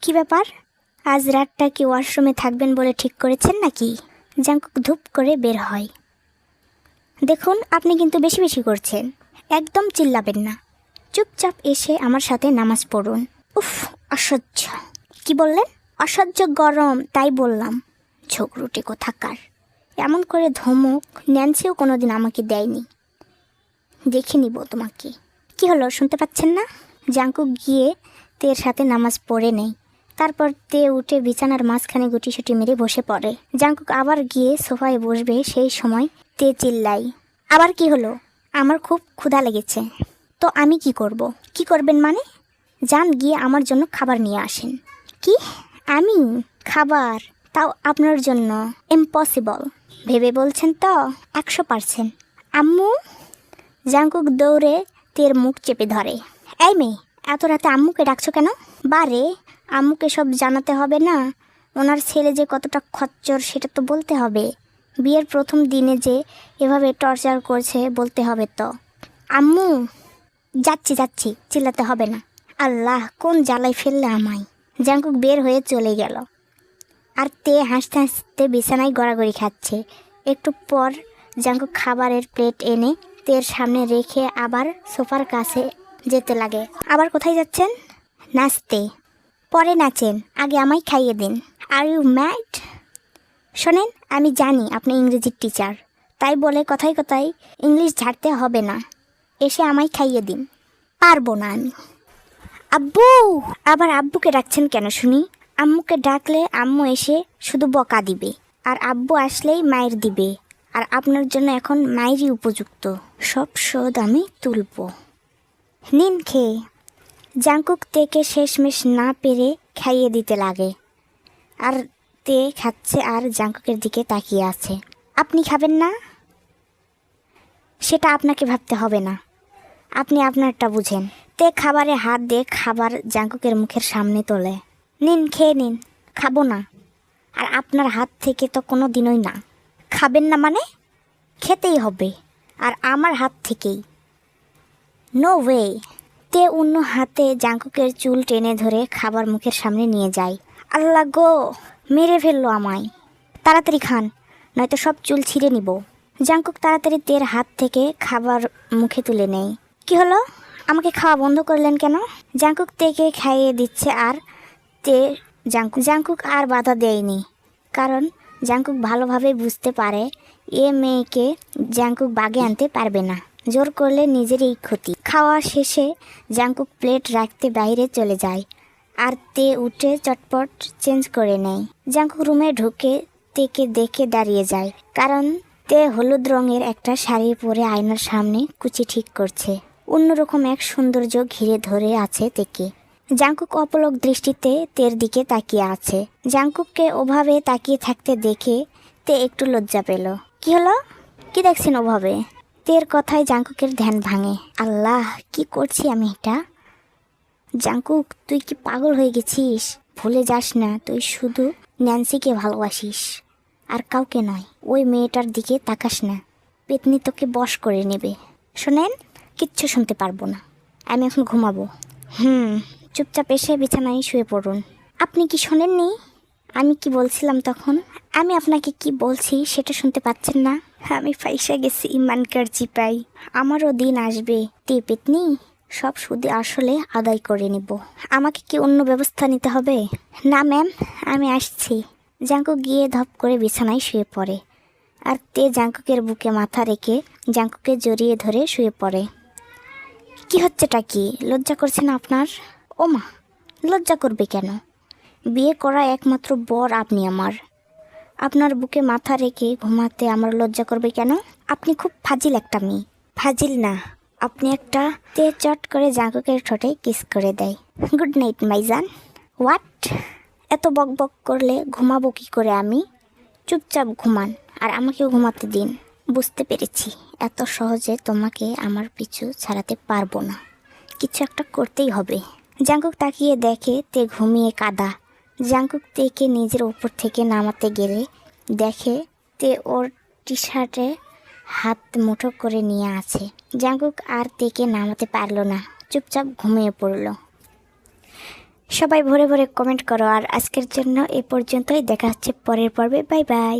কি ব্যাপার? আজ রাতটা কি ওয়াশরুমে থাকবেন বলে ঠিক করেছেন নাকি? জাঙ্কুক ধূপ করে বের হয়। দেখুন, আপনি কিন্তু বেশি বেশি করছেন। একদম চিল্লাবেন না। চুপচাপ এসে আমার সাথে নামাজ পড়ুন। উফ, অসহ্য। কি বললেন? অসহ্য গরম, তাই বললাম। ঝগড়ুটে কোথাকার। এমন করে ধমক, ন্যান্সিও কোনোদিন আমাকে দেয়নি। দেখে নিব তোমাকে। কি হলো, শুনতে পাচ্ছেন না? জাঙ্কুক গিয়ে তের সাথে নামাজ পড়ে নেই। তারপর তে উঠে বিছানার মাঝখানে গুটিসুটি মেরে বসে পড়ে। জাঙ্কুক আবার গিয়ে সোফায় বসবে, সেই সময় তে চিল্লাই আবার কি হলো? আমার খুব ক্ষুধা লেগেছে। তো আমি কি করব? কি করবেন মানে? যান, গিয়ে আমার জন্য খাবার নিয়ে আসেন। কি? আমি? খাবার? তাও আপনার জন্য? ইম্পসিবল। ভেবে বলছেন তো, একশো পার্সেন্ট। আম্মু? জাঙ্কুক দৌড়ে তের মুখ চেপে ধরে। এই মেয়ে, এত রাতে আম্মুকে ডাকছো কেন? বারে আম্মুকে সব জানাতে হবে না। ওনার ছেলে যে কতটা খচ্চর, সেটা তো বলতে হবে। বিয়ের প্রথম দিনে যে এভাবে টর্চার করছে, বলতে হবে তো। আম্মু, যাচ্ছি যাচ্ছি, চিল্লাতে হবে না। আল্লাহ, কোন জ্বালায় ফেললে আমায়? জাঙ্কুক বের হয়ে চলে গেল। আর তে হাসতে হাসতে বিছানায় গড়াগড়ি খাচ্ছে। একটু পর জাঙ্কুক খাবারের প্লেট এনে তের সামনে রেখে আবার সোফার কাছে যেতে লাগে। আবার কোথায় যাচ্ছেন? নাচতে। পরে নাচেন। আগে আমায় খাইয়ে দিন। আর ইউ ম্যাড শোনেন, আমি জানি আপনি ইংরেজির টিচার তাই বলে কথায় কথায় ইংলিশ ঝাড়তে হবে না। এসে আমায় খাইয়ে দিন। পারব না আমি। আব্বু! আবার আব্বুকে ডাকছেন কেন শুনি? আম্মুকে ডাকলে আম্মু এসে শুধু বকা দিবে। আর আব্বু আসলেই মায়ের দিবে। আর আপনার জন্য এখন মায়েরই উপযুক্ত। সব শোধ আমি তুলব। নিন খেয়ে। জাঙ্কুক তেকে শেষমেশ না পেরে খাইয়ে দিতে লাগে। আর তে খাচ্ছে আর জাঙ্কুকের দিকে তাকিয়ে আছে। আপনি খাবেন না? সেটা আপনাকে ভাবতে হবে না। আপনি আপনারটা বুঝেন। তে খাবারে হাত দিয়ে খাবার জাঙ্কুকের মুখের সামনে তোলে। নিন, খেয়ে নিন। খাব না। আর আপনার হাত থেকে তো কোনো দিনই না। খাবেন না মানে? খেতেই হবে। আর আমার হাত থেকেই। নো ওয়ে তে অন্য হাতে জাঙ্কুকের চুল টেনে ধরে খাবার মুখের সামনে নিয়ে যায়। আল্লাহ গো, মেরে ফেলল আমায়। তাড়াতাড়ি খান, নয়তো সব চুল ছিঁড়ে নিব। জাঙ্কুক তাড়াতাড়ি তের হাত থেকে খাবার মুখে তুলে নেয়। কি হলো? আমাকে খাওয়া বন্ধ করলেন কেন? জাঙ্কুক তেকে খাইয়ে দিচ্ছে আর তে জাঙ্কুক জাঙ্কুক আর বাধা দেয়নি। কারণ জাঙ্কুক ভালোভাবে বুঝতে পারে, এ মেয়েকে জাঙ্কুক বাগে আনতে পারবে না। জোর করলে নিজেরই ক্ষতি। খাওয়া শেষে জাঙ্কুক প্লেট রাখতে বাইরে চলে যায় আর তে উঠে চটপট চেঞ্জ করে নেয়। জাঙ্কুক রুমে ঢুকে তেকে দেখে দাঁড়িয়ে যায়, কারণ তে হলুদ রঙের একটা শাড়ি পরে আয়নার সামনে কুচি ঠিক করছে। অন্যরকম এক সৌন্দর্য ঘিরে ধরে আছে তেকে। জাঙ্কুক অপলক দৃষ্টিতে তের দিকে তাকিয়ে আছে। জাঙ্কুককে ওভাবে তাকিয়ে থাকতে দেখে তে একটু লজ্জা পেল। কি হলো? কি দেখছেন ওভাবে? তের কথায় জাঙ্কুকের ধ্যান ভাঙে। আল্লাহ, কি করছি আমি এটা? জাঙ্কুক তুই কি পাগল হয়ে গেছিস? ভুলে যাস না, তুই শুধু ন্যান্সিকে ভালোবাসিস, আর কাউকে নয়, ওই মেয়েটার দিকে তাকাস না। পেতনি তোকে বশ করে নেবে। শোনেন, কিচ্ছু শুনতে পারব না। আমি এখন ঘুমাবো। হুম চুপচাপ এসে বিছানায় শুয়ে পড়ুন। আপনি কি শোনেননি? আমি কি বলছিলাম তখন? আমি আপনাকে কি বলছি সেটা শুনতে পাচ্ছেন না? আমি ফাইসা গেছি ইমানকার চিপাই আমারও দিন আসবে। তে পেতনি, সব সুদে আসলে আদায় করে নিব। আমাকে কি অন্য ব্যবস্থা নিতে হবে? না, ম্যাম, আমি আসছি। জাঙ্কু গিয়ে ধপ করে বিছানায় শুয়ে পড়ে। আর তে জাঙ্কুকের বুকে মাথা রেখে জাঙ্কুকে জড়িয়ে ধরে শুয়ে পড়ে। কি হচ্ছেটা কি? লজ্জা করছে না আপনার? ও মা লজ্জা করবে কেন? বিয়ে করা একমাত্র বর আপনি আমার। আপনার বুকে মাথা রেখে ঘুমাতে আমার লজ্জা করবে কেন? আপনি খুব ফাজিল একটা মেয়ে। ফাজিল না, আপনি একটা তে চট করে জাঙ্কুকের ঠোঁটে কিস করে দেয়। Good night, Maijan. হোয়াট? এত বক বক করলে ঘুমাবো কি করে আমি? চুপচাপ ঘুমান, আর আমাকেও ঘুমাতে দিন। বুঝতে পেরেছি, এত সহজে তোমাকে আমার পিছু ছাড়াতে পারব না। কিছু একটা করতেই হবে। জাঙ্কুক তাকিয়ে দেখে তে ঘুমিয়ে কাদা। জাঙ্কুক তেকে নিজের উপর থেকে নামাতে গেলে দেখে তে ওর টি শার্টে হাত মুঠো করে নিয়ে আছে। জাঙ্কুক আর তেকে নামাতে পারল না, চুপচাপ ঘুমিয়ে পড়ল। সবাই ভরে ভরে কমেন্ট করো, আর আজকের জন্য এ পর্যন্তই। দেখা হচ্ছে পরের পর্বে। Bye bye.